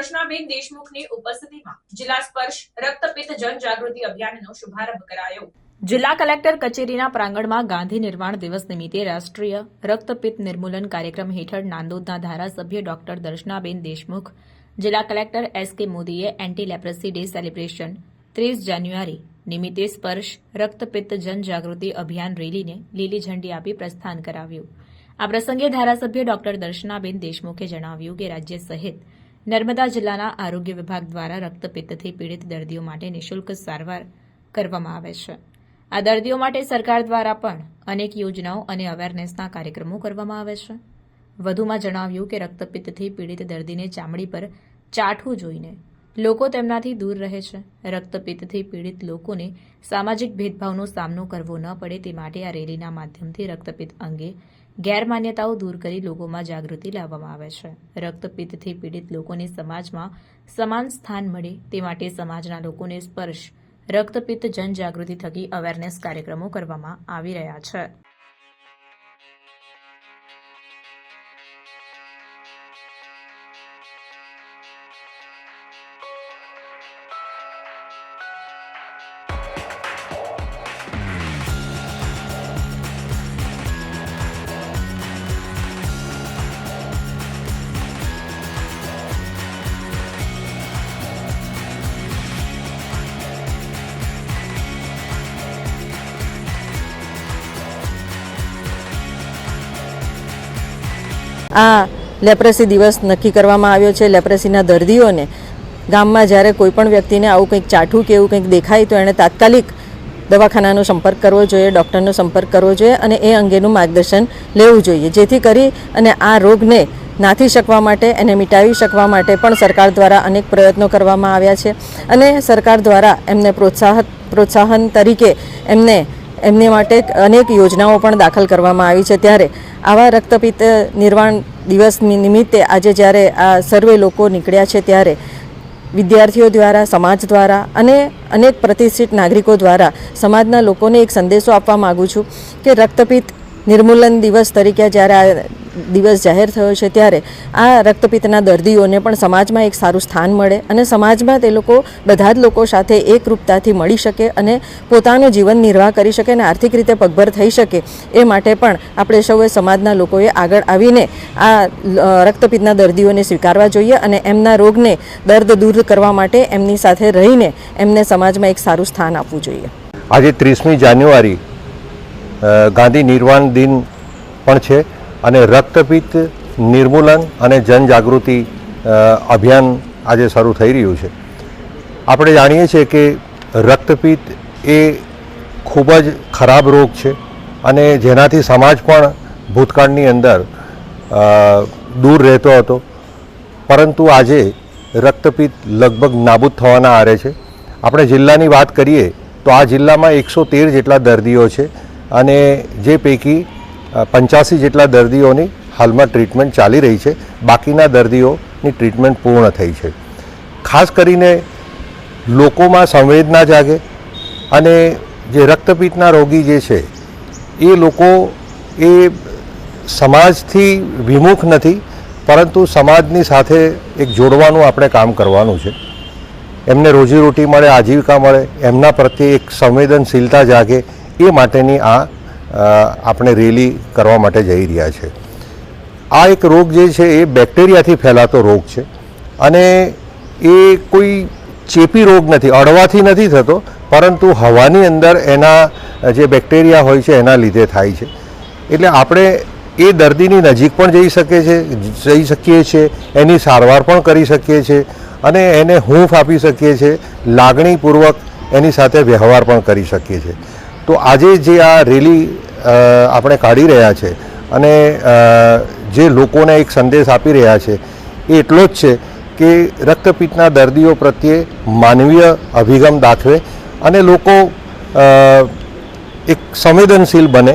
દર્શનાબેન દેશમુખની ઉપસ્થિતિમાં જિલ્લા સ્પર્શ રક્તપિત્ત જનજાગૃતિ અભિયાનનો શુભારંભ કરાયો. જિલ્લા કલેક્ટર કચેરીના પ્રાંગણમાં ગાંધી નિર્વાણ દિવસ નિમિત્તે રાષ્ટ્રીય રક્તપિત્ત નિર્મૂલન કાર્યક્રમ હેઠળ નાંદોદના ધારાસભ્ય ડોક્ટર દર્શનાબેન દેશમુખ, જિલ્લા કલેક્ટર એસ કે મોદીએ એન્ટી લેપ્રસી ડે સેલિબ્રેશન ત્રીસ જાન્યુઆરી નિમિત્તે સ્પર્શ રક્તપિત્ત જનજાગૃતિ અભિયાન રેલીને લીલી ઝંડી આપી પ્રસ્થાન કરાવ્યું. આ પ્રસંગે ધારાસભ્ય ડોક્ટર દર્શનાબેન દેશમુખે જણાવ્યું કે રાજ્ય સહિત નર્મદા જિલ્લાના આરોગ્ય વિભાગ દ્વારા રક્તપિત્તથી પીડિત દર્દીઓ માટે નિઃશુલ્ક સારવાર કરવામાં આવે છે. આ દર્દીઓ માટે સરકાર દ્વારા પણ અનેક યોજનાઓ અને અવેરનેસના કાર્યક્રમો કરવામાં આવે છે. વધુમાં જણાવ્યું કે રક્તપિત્તથી પીડિત દર્દીને ચામડી પર ચાઠવું જોઈને લોકો તેમનાથી દૂર રહે છે. રક્તપિત્તથી પીડિત લોકોને સામાજિક ભેદભાવનો સામનો કરવો ન પડે તે માટે આ રેલીના માધ્યમથી રક્તપિત્ત અંગે ગેરમાન્યતાઓ દૂર કરી લોકોમાં જાગૃતિ લાવવામાં આવે છે. રક્તપિત્તથી પીડિત લોકોને સમાજમાં સમાન સ્થાન મળે તે માટે સમાજના લોકોને સ્પર્શ રક્તપિત્ત જનજાગૃતિ થકી અવેરનેસ કાર્યક્રમો કરવામાં આવી રહ્યા છે. આ લેપ્રેસી દિવસ નક્કી કરવામાં આવ્યો છે લેપ્રેસીના દર્દીઓને. ગામમાં જ્યારે કોઈ પણ વ્યક્તિને આવું કંઈક ચાઠું કે એવું કંઈક દેખાય તો એણે તાત્કાલિક દવાખાનાનો સંપર્ક કરવો જોઈએ, ડૉક્ટરનો સંપર્ક કરવો જોઈએ અને એ અંગેનું માર્ગદર્શન લેવું જોઈએ. જેથી કરી અને આ રોગને નાથી શકવા માટે એને મિટાવી શકવા માટે પણ સરકાર દ્વારા અનેક પ્રયત્નો કરવામાં આવ્યા છે અને સરકાર દ્વારા એમને પ્રોત્સાહન પ્રોત્સાહન તરીકે એમને એમની માટે અનેક યોજનાઓ પણ દાખલ કરવામાં આવી છે ત્યારે આવા રક્તપિત્ત નિર્વાણ દિવસ નિમિત્તે આજે જ્યારે આ સર્વે લોકો નીકળ્યા છે ત્યારે વિદ્યાર્થીઓ દ્વારા, સમાજ દ્વારા અને અનેક પ્રતિષ્ઠિત નાગરિકો દ્વારા સમાજના લોકોને એક સંદેશો આપવા માગું છું કે રક્તપિત્ત નિર્મૂલન દિવસ તરીકે જ્યારે આ દિવસ જાહેર થયો છે ત્યારે આ રક્તપિત્તના દર્દીઓને પણ સમાજમાં એક સારું સ્થાન મળે અને સમાજમાં તે લોકો બધા જ લોકો સાથે એકરૂપતાથી મળી શકે અને પોતાનું જીવન નિર્વાહ કરી શકે અને આર્થિક રીતે પગભર થઈ શકે એ માટે પણ આપણે સૌએ સમાજના લોકોએ આગળ આવીને આ રક્તપિત્તના દર્દીઓને સ્વીકારવા જોઈએ અને એમના રોગને દર્દ દૂર કરવા માટે એમની સાથે રહીને એમને સમાજમાં એક સારું સ્થાન આપવું જોઈએ. આજે ત્રીસમી જાન્યુઆરી ગાંધી નિર્વાણ દિન પણ છે. અને રક્તપિત્ત નિર્મૂલન અને જનજાગૃતિ અભિયાન આજે શરૂ થઈ રહ્યું છે. આપણે જાણીએ છીએ કે રક્તપિત્ત એ ખૂબ જ ખરાબ રોગ છે અને જેનાથી સમાજ પણ ભૂતકાળની અંદર દૂર રહેતો હતો. પરંતુ આજે રક્તપિત્ત લગભગ નાબૂદ થવાના આરે છે. આપણે જિલ્લાની વાત કરીએ તો આ જિલ્લામાં એકસો તેર જેટલા દર્દીઓ છે અને જે પૈકી પંચ્યાસી જેટલા દર્દીઓની હાલમાં ટ્રીટમેન્ટ ચાલી રહી છે. બાકીના દર્દીઓની ટ્રીટમેન્ટ પૂર્ણ થઈ છે. ખાસ કરીને લોકોમાં સંવેદના જાગે અને જે રક્તપિત્તના રોગી જે છે, એ લોકો, એ સમાજથી વિમુખ નથી, પરંતુ સમાજની સાથે એક જોડવાનું આપણે કામ કરવાનું છે. એમને રોજીરોટી મળે, આજીવિકા મળે, એમના પ્રત્યે એક સંવેદનશીલતા જાગે, એ માટેની આ આપણે રેલી કરવા માટે જઈ રહ્યા છે. આ એક રોગ જે છે એ બેક્ટેરિયાથી ફેલાતો રોગ છે અને એ કોઈ ચેપી રોગ નથી, અડવાથી નથી થતો, પરંતુ હવાની અંદર એના જે બેક્ટેરિયા હોય છે એના લીધે થાય છે. એટલે આપણે એ દર્દીની નજીક પણ જઈ શકીએ છે, જઈ શકીએ છીએ, એની સારવાર પણ કરી શકીએ છીએ અને એને હૂંફ આપી શકીએ છીએ, લાગણીપૂર્વક એની સાથે વ્યવહાર પણ કરી શકીએ છીએ. તો આજે જે આ રેલી આપણે કાઢી રહ્યા છે. અને જે લોકોને એક સંદેશ આપી રહ્યા છે, એ એટલો જ છે કે રક્તપિત્તના દર્દીઓ પ્રત્યે માનવીય અભિગમ દાખવે અને લોકો એક સંવેદનશીલ બને.